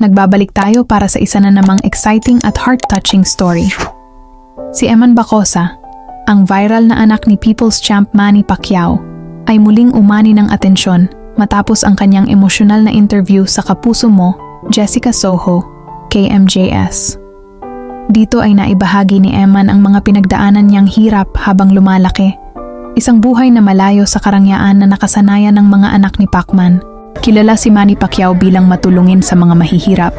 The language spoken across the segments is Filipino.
nagbabalik tayo para sa isa na namang exciting at heart-touching story. Si Eman Bacosa, ang viral na anak ni People's Champ Manny Pacquiao, ay muling umani ng atensyon matapos ang kanyang emosyonal na interview sa kapuso mo, Jessica Soho, KMJS. Dito ay naibahagi ni Eman ang mga pinagdaanan niyang hirap habang lumalaki. Isang buhay na malayo sa karangyaan na nakasanayan ng mga anak ni Pacman. Kilala si Manny Pacquiao bilang matulungin sa mga mahihirap.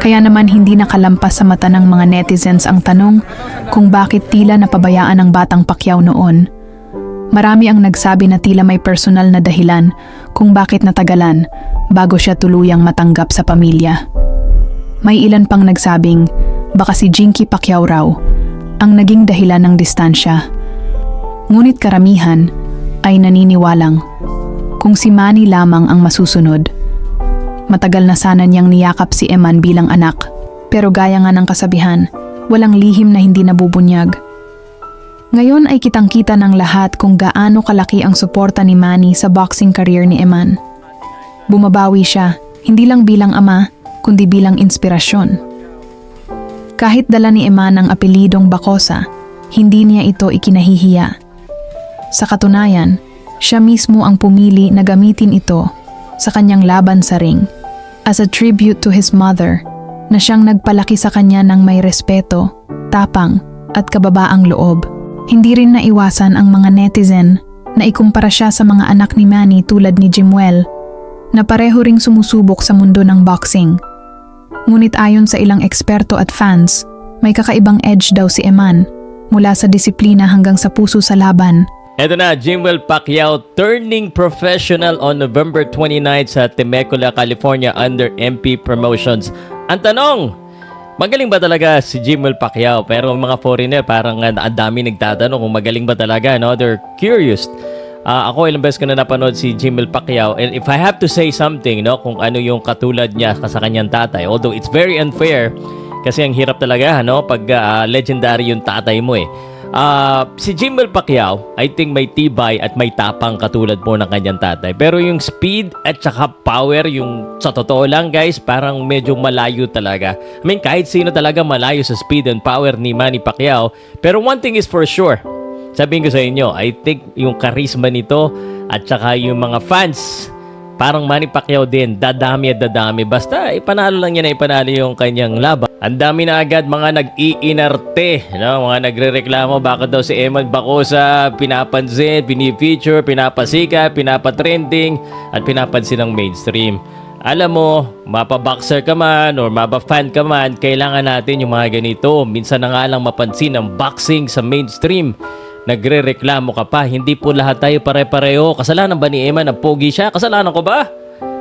Kaya naman hindi nakalampas sa mata ng mga netizens ang tanong kung bakit tila napabayaan ang batang Pacquiao noon. Marami ang nagsabi na tila may personal na dahilan kung bakit natagalan bago siya tuluyang matanggap sa pamilya. May ilan pang nagsabing baka si Jinky Pacquiao raw ang naging dahilan ng distansya. Ngunit karamihan ay naniniwalang kung si Manny lamang ang masusunod. Matagal na sana niyang niyakap si Eman bilang anak, pero gaya nga ng kasabihan, walang lihim na hindi nabubunyag. Ngayon ay kitang-kita ng lahat kung gaano kalaki ang suporta ni Manny sa boxing career ni Eman. Bumabawi siya, hindi lang bilang ama, kundi bilang inspirasyon. Kahit dala ni Eman ang apelidong Bacosa, hindi niya ito ikinahihiya. Sa katunayan, siya mismo ang pumili na gamitin ito sa kanyang laban sa ring as a tribute to his mother na siyang nagpalaki sa kanya ng may respeto, tapang at kababaang loob. Hindi rin naiwasan ang mga netizen na ikumpara siya sa mga anak ni Manny tulad ni Jimwell na pareho ring sumusubok sa mundo ng boxing. Ngunit ayon sa ilang eksperto at fans, may kakaibang edge daw si Eman mula sa disiplina hanggang sa puso sa laban Eto na, Jimwell Pacquiao turning professional on November 29 sa Temecula, California under MP Promotions. Ang tanong, magaling ba talaga si Jimwell Pacquiao? Pero mga foreigner, parang uh, ang dami nagtatanong kung magaling ba talaga. No? They're curious. Ah, ako ilang beses ko na napanood si Jimwell Pacquiao and if I have to say something no kung ano yung katulad niya sa kanyang tatay although it's very unfair kasi ang hirap talaga no pag ah, legendary yung tatay mo eh Ah, si Jimwell Pacquiao, I think may tibay at may tapang katulad po ng kanyang tatay. Pero yung speed at saka power, yung sa totoo lang guys, parang medyo malayo talaga. I mean, kahit sino talaga malayo sa speed and power ni Manny Pacquiao. Pero one thing is for sure, sabihin ko sa inyo, I think yung charisma nito at saka yung mga fans, parang Manny Pacquiao din, dadami at dadami. Basta ipanalo lang niya na ipanalo yung kanyang laban. Ang dami na agad mga nag-iinarte, no? mga nagrereklamo bakit daw si Eman Bacosa pinapansin, pinifeature, pinapasika, pinapatrending at pinapansin ng mainstream. Alam mo, mapa-boxer ka man or mapa-fan ka man, kailangan natin yung mga ganito. Minsan na nga lang mapansin ang boxing sa mainstream. Nagre-reklamo ka pa, hindi po lahat tayo pare-pareho. Kasalanan ba ni Eman na pogi siya? Kasalanan ko ba?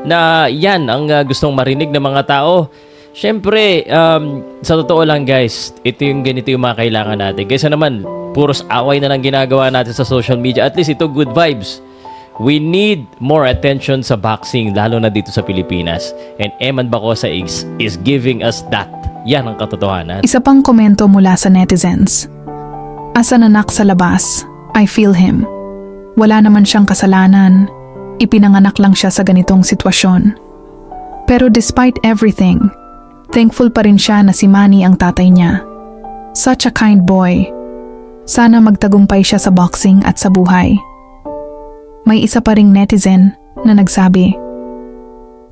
Na yan ang uh, gustong marinig ng mga tao. Siyempre, um, sa totoo lang guys, ito yung ganito yung mga kailangan natin. Kaysa naman, puros away na lang ginagawa natin sa social media. At least ito good vibes. We need more attention sa boxing, lalo na dito sa Pilipinas. And Eman Bacosa is, is giving us that. Yan ang katotohanan. Isa pang komento mula sa netizens. As an anak sa labas, I feel him. Wala naman siyang kasalanan. Ipinanganak lang siya sa ganitong sitwasyon. Pero despite everything, thankful pa rin siya na si Manny ang tatay niya. Such a kind boy. Sana magtagumpay siya sa boxing at sa buhay. May isa pa ring netizen na nagsabi,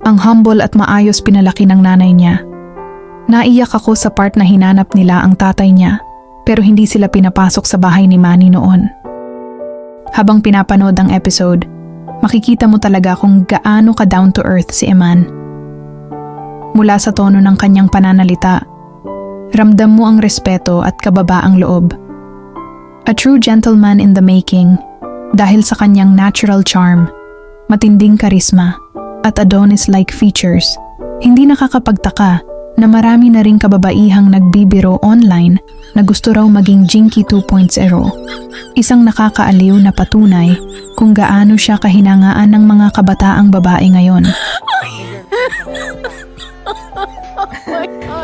Ang humble at maayos pinalaki ng nanay niya. Naiyak ako sa part na hinanap nila ang tatay niya pero hindi sila pinapasok sa bahay ni Manny noon. Habang pinapanood ang episode, makikita mo talaga kung gaano ka down to earth si Eman. Mula sa tono ng kanyang pananalita, ramdam mo ang respeto at kababaang loob. A true gentleman in the making dahil sa kanyang natural charm, matinding karisma, at Adonis-like features, hindi nakakapagtaka na marami na ring kababaihang nagbibiro online na gusto raw maging Jinky 2.0. Isang nakakaaliw na patunay kung gaano siya kahinangaan ng mga kabataang babae ngayon.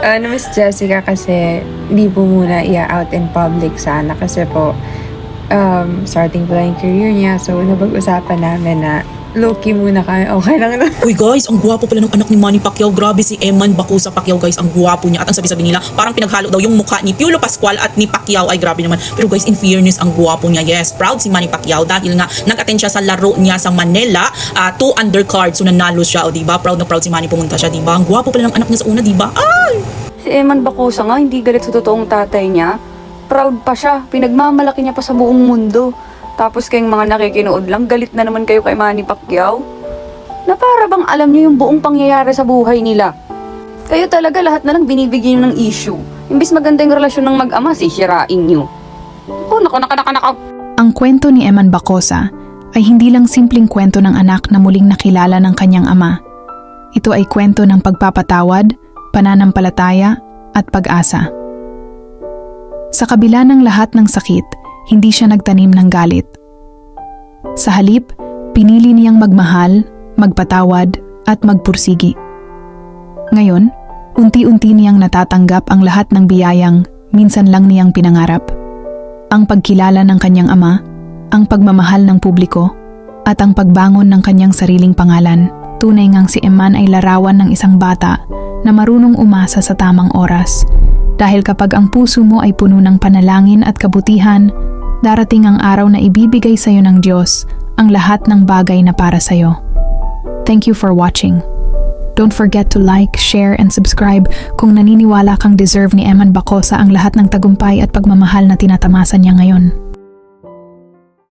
Ano, Miss Jessica, kasi di po muna i-out in public sana kasi po um, starting po lang yung career niya. So, napag-usapan namin na low-key muna kami. Okay lang na. Uy guys, ang gwapo pala ng anak ni Manny Pacquiao. Grabe si Eman Bakusa Pacquiao guys. Ang gwapo niya. At ang sabi-sabi nila, parang pinaghalo daw yung mukha ni Piolo Pascual at ni Pacquiao. Ay grabe naman. Pero guys, in fairness, ang gwapo niya. Yes, proud si Manny Pacquiao dahil nga nag-attend siya sa laro niya sa Manila. ah, two undercard. So nanalo siya. O diba? Proud na proud si Manny pumunta siya. Diba? Ang gwapo pala ng anak niya sa una. Diba? Ay! Si Eman Bakusa nga, hindi galit sa totoong tatay niya. Proud pa siya. Pinagmamalaki niya pa sa buong mundo. Tapos kayong mga nakikinood lang, galit na naman kayo kay Manny Pacquiao. Na para bang alam niyo yung buong pangyayari sa buhay nila. Kayo talaga lahat na lang binibigyan niyo ng issue. Imbis maganda yung relasyon ng mag-ama, sisirain niyo. Ako, nako, nako, nako, nako. Ang kwento ni Eman Bacosa ay hindi lang simpleng kwento ng anak na muling nakilala ng kanyang ama. Ito ay kwento ng pagpapatawad, pananampalataya, at pag-asa. Sa kabila ng lahat ng sakit, hindi siya nagtanim ng galit. Sa halip, pinili niyang magmahal, magpatawad, at magpursigi. Ngayon, unti-unti niyang natatanggap ang lahat ng biyayang minsan lang niyang pinangarap ang pagkilala ng kanyang ama, ang pagmamahal ng publiko, at ang pagbangon ng kanyang sariling pangalan. Tunay ngang si Eman ay larawan ng isang bata na marunong umasa sa tamang oras. Dahil kapag ang puso mo ay puno ng panalangin at kabutihan, darating ang araw na ibibigay sa iyo ng Diyos ang lahat ng bagay na para sa iyo. Thank you for watching. Don't forget to like, share, and subscribe kung naniniwala kang deserve ni Eman Bacosa ang lahat ng tagumpay at pagmamahal na tinatamasan niya ngayon.